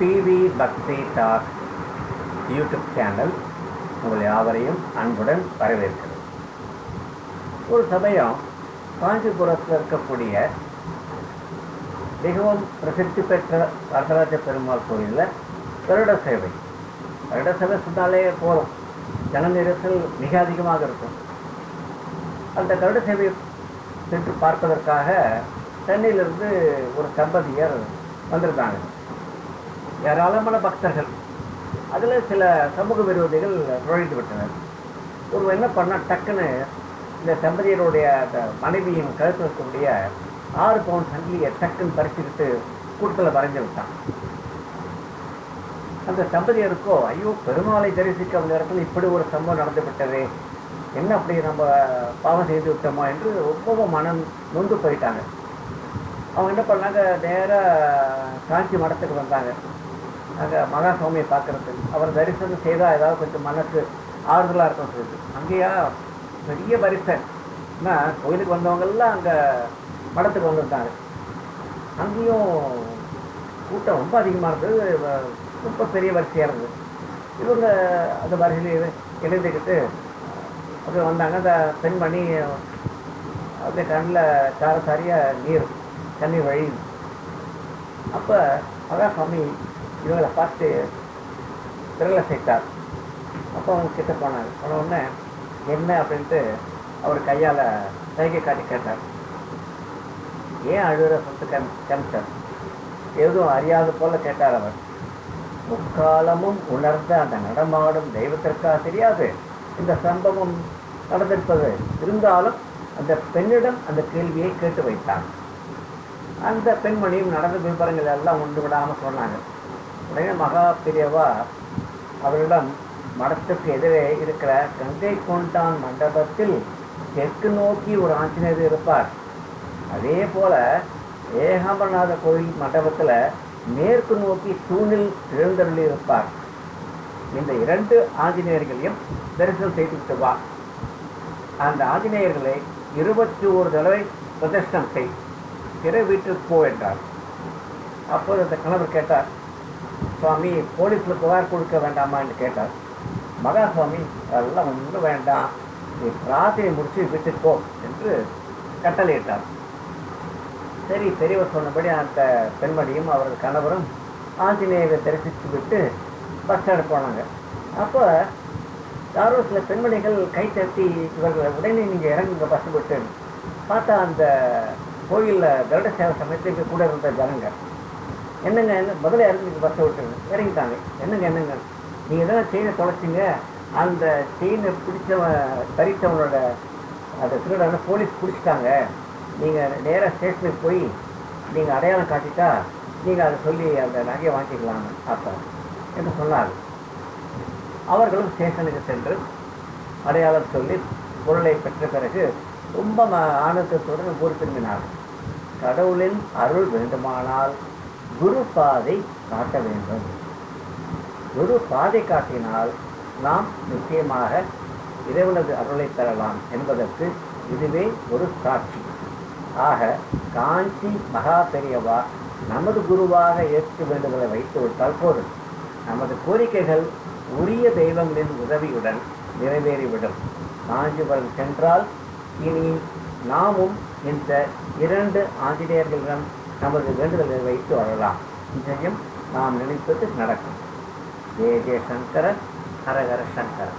PV பக்தி talk YouTube channel உங்கள் யாவரையும் அன்புடன் வரவேற்கிறது ஒரு சமயம் காஞ்சிபுரத்தில் இருக்கக்கூடிய மிகவும் பிரசித்தி பெற்ற வரதராஜ பெருமாள் கோயிலில் வருட சேவை. வருட சேவை சொன்னாலே போதும். ஜன நெரிசல் மிக அதிகமாக இருக்கும். அந்த கருட சேவை சென்று பார்ப்பதற்காக சென்னையிலிருந்து ஒரு தம்பதியர் வந்திருந்தாங்க. ஏராளமான பக்தர்கள். அதில் சில சமூக விரோதிகள் நுழைந்து விட்டனர். ஒரு என்ன பண்ணால் டக்குன்னு இந்த தம்பதியருடைய அந்த மனைவியின் கழுத்து இருக்கக்கூடிய ஆறு பவுன் சங்கிலியை டக்குன்னு பறிச்சுக்கிட்டு கூட்டத்தில் வரைஞ்சு விட்டான். அந்த தம்பதியருக்கோ ஐயோ பெருமாளை தரிசிக்க அந்த இடத்துல இப்படி ஒரு சம்பவம் நடந்து விட்டது. என்ன அப்படி நம்ம பாவம் செய்து விட்டோமா? என்று ரொம்பவும் மனம் நொந்து போயிட்டாங்க. அவங்க என்ன பண்ணாங்க? நேராக காஞ்சி மடத்துக்கு வந்தாங்க. அங்கே மகா சுவாமியை பார்க்கறதுக்கு அவர் தரிசனம் செய்தால் ஏதாவது கொஞ்சம் மனசு ஆறுதலாக இருக்கும் சொல்லுது அங்கேயா பெரிய வரிசை கோயிலுக்கு வந்தவங்கெல்லாம் அங்கே மடத்துக்கு வந்திருந்தாங்க அங்கேயும் கூட்டம் ரொம்ப அதிகமாக இருந்தது. ரொம்ப பெரிய வரிசையாக இருந்தது. இவங்க அந்த வரிசையில் எழுந்துக்கிட்டு அப்படி வந்தாங்க. அந்த பெண்மணி அப்படியே கண்ணில் சார சாரியாக நீர் தண்ணி வழி. அப்போ மகாசாமி இவங்களை பார்த்து விரலை சேர்த்தார். அப்போ அவங்க கிட்ட போனார். போன உடனே என்ன? அப்படின்ட்டு அவர் கையால் சைகை காட்டி கேட்டார். ஏன் அழுகிற சொத்து கம் கமிச்சார் எதுவும் அறியாத போல கேட்டார் அவர். முக்காலமும் உணர்ந்த அந்த நடமாடும் தெய்வத்திற்கா தெரியாது. இந்த சம்பவம் நடந்திருப்பது இருந்தாலும் அந்த பெண்ணிடம் அந்த கேள்வியை கேட்டு வைத்தார் அந்த பெண்மணியும் நடந்த விவரங்கள் எல்லாம் ஒன்று விடாமல் சொன்னாங்க. உடனே மகா பிரியவா அவரிடம் மடத்துக்கு எதிரே இருக்கிற கங்கை கொண்டான் மண்டபத்தில் தெற்கு நோக்கி ஒரு ஆஞ்சநேயர் இருப்பார். அதே போல ஏகாம்பரநாத கோயில் மண்டபத்தில் மேற்கு நோக்கி தூணில் எழுந்தருளி இருப்பார். இந்த இரண்டு ஆஞ்சநேயர்களையும் தரிசனம் செய்துவிட்டு வா. அந்த ஆஞ்சநேயர்களை இருபத்தி ஒரு தடவை பிரதர்ஷனம் செய் பிற வீட்டுக்கு போ என்றார். அப்போது அந்த கணவர் கேட்டார் சுவாமி போலீஸில் புகார் கொடுக்க வேண்டாமா என்று கேட்டார். மகா சுவாமி அதெல்லாம் ஒன்றும் வேண்டாம். நீ பிரார்த்தனை முடிச்சு வீட்டுக்கு போ என்று கட்டளையிட்டார். சரி பெரியவர் சொன்னபடி அந்த பெண்மணியும் அவரது கணவரும் ஆஞ்சநேயரை தரிசித்து விட்டு பஸ் ஸ்டாண்ட் போனாங்க. அப்போ யாரோ சில பெண்மணிகள் கை தட்டி இவர்கள் உடனே நீங்கள் இறங்குங்க பஸ் விட்டு. பார்த்தா அந்த கோயிலில் கருட சேவை சமயத்துக்கு கூட இருந்த ஜனங்க. என்னங்க என்ன முதல்ல இறங்கிட்டு பஸ்ஸை விட்டுருங்க. இறங்கிட்டாங்க. என்னங்க என்னங்க? நீங்கள் எதாவது செயினை தொலைச்சிங்க? அந்த செயினை பிடிச்சவன் பறித்தவனோட அந்த திருடனை போலீஸ் பிடிச்சிட்டாங்க. நீங்கள் நேராக ஸ்டேஷனுக்கு போய் நீங்கள் அடையாளம் காட்டிட்டா நீங்கள் அதை சொல்லி அந்த நகையை வாங்கிக்கலாம் அப்போ என்று சொன்னார் அவர்களும் ஸ்டேஷனுக்கு சென்று அடையாளம் சொல்லி பொருளை பெற்ற பிறகு ரொம்ப ஆனந்தத்துடன் ஊர் திரும்பினார் கடவுளின் அருள் வேண்டுமானால் குரு பாதை காட்ட வேண்டும். குரு பாதை காட்டினால் நாம் நிச்சயமாக இறைவனது அருளை பெறலாம் என்பதற்கு இதுவே ஒரு சாட்சி ஆக காஞ்சி மகா பெரியவா நமது குருவாக ஏற்று வேண்டுதலை வைத்து விட்டால் போதும். நமது கோரிக்கைகள் உரிய தெய்வங்களின் உதவியுடன் நிறைவேறிவிடும். காஞ்சிபுரம் சென்றால் இனி நாமும் இந்த இரண்டு ஆஞ்சநேயர்களிடம் நமது வேண்டுதலை வைத்து வரலாம். நிச்சயம் நாம் நினைப்பது நடக்கும். ஜெய ஜெய சங்கரன் ஹரஹர சங்கரன்.